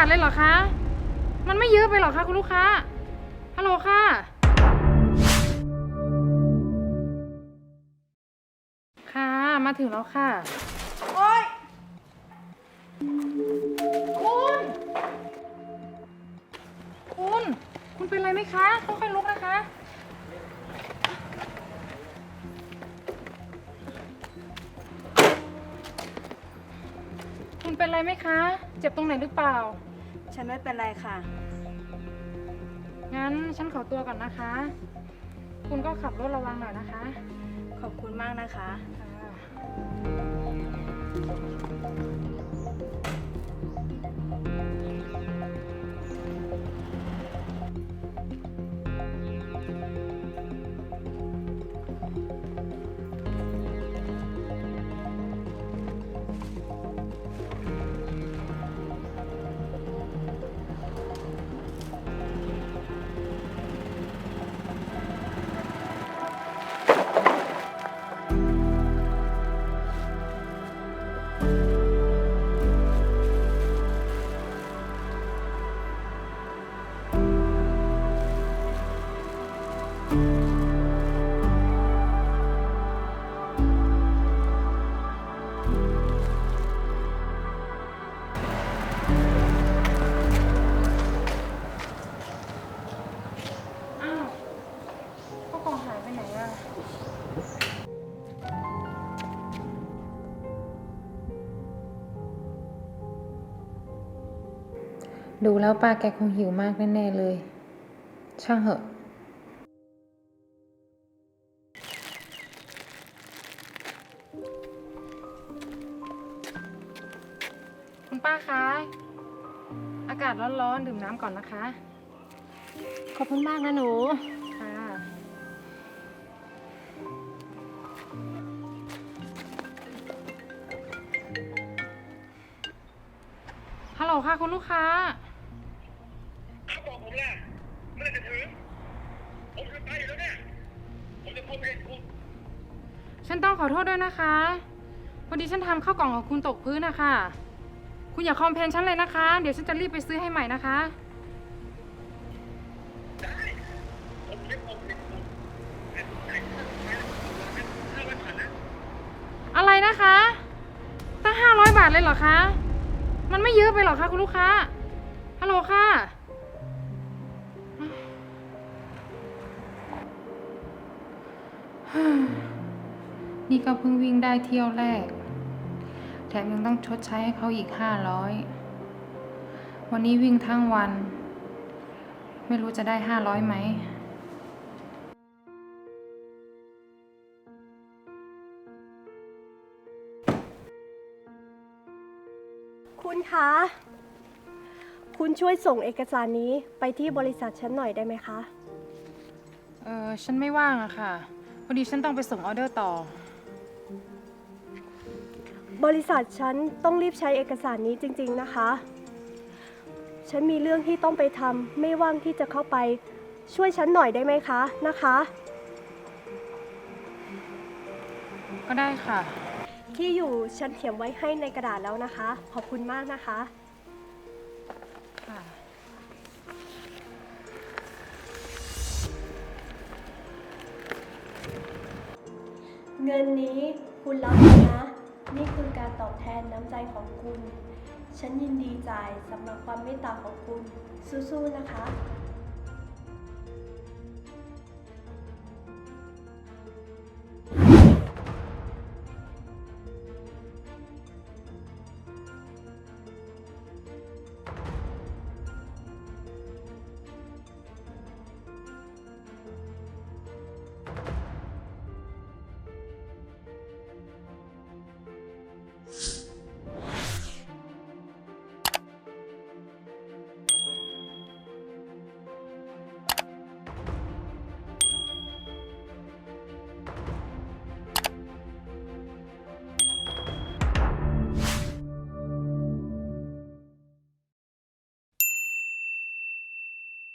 าทเลยเหรอคะ มันไม่เยอะไปเหรอคะคุณลูกค้า ฮัลโหลค่ะ ค่ะ มาถึงแล้วค่ะ โอ๊ย คุณ คุณ คุณเป็นไรไหมคะ ค่อยๆลุกนะคะ คุณเป็นไรไหมคะ เจ็บตรงไหนหรือเปล่า ฉันไม่เป็นไรค่ะ งั้นฉันขอตัวก่อนนะคะ คุณก็ขับรถระวังหน่อยนะคะขอบคุณมากนะคะ ค่ะ ดูแล้วป้าแกคงหิวมากแน่ๆเลย ช่างเหอะ คุณป้าคะ อากาศร้อนๆ ดื่มน้ำก่อนนะคะ ขอบคุณมากนะหนู ค่ะ ฮัลโหลค่ะคุณลูกค้าเขาบอก ผมล่ะเมื่อไหรจะถึงผมจะไปอยู่แล้วเนี่ย ผมจะพูดให้คุณฉันต้องขอโทษด้วยนะคะ พอดีฉันทำข้าวกล่องของคุณตกพื้นนะคะ คุณอย่าคอมเพลนฉันเลยนะคะ เดี๋ยวฉันจะรีบไปซื้อให้ใหม่นะคะ ได้ผมจะพูดให้คุณแต่ผมจ่ายค่าไฟห้าร้อยบาทนะ อะไรนะคะ ตั้งห้าร้อยบาทเลยเหรอคะ มันไม่เยอะไปเหรอคะคุณลูกค้า ฮัลโหลค่ะ นี่ก็เพิ่งวิ่งได้เที่ยวแรก แถมยังต้องชดใช้ให้เขาอีกห้าร้อยวันนี้วิ่งทั้งวัน ไม่รู้จะได้ห้าร้อยไหมคุณคะ คุณช่วยส่งเอกสารนี้ไปที่บริษัทฉันหน่อยได้ไหมคะ เออฉันไม่ว่างอะค่ะ พอดีฉันต้องไปส่งออเดอร์ต่อ บริษัทฉันต้องรีบใช้เอกสารนี้จริง ๆนะคะ ฉันมีเรื่องที่ต้องไปทำไม่ว่างที่จะเข้าไป ช่วยฉันหน่อยได้ไหมคะนะคะ ก็ได้ค่ะ ที่อยู่ฉันเขียนไว้ให้ในกระดาษแล้วนะคะ ขอบคุณมากนะคะ ค่ะ เงินนี้คุณรับไว้นะ นี่คือการตอบแทนน้ำใจของคุณ ฉันยินดีจ่ายสำหรับความเมตตาของคุณ สู้ๆนะคะ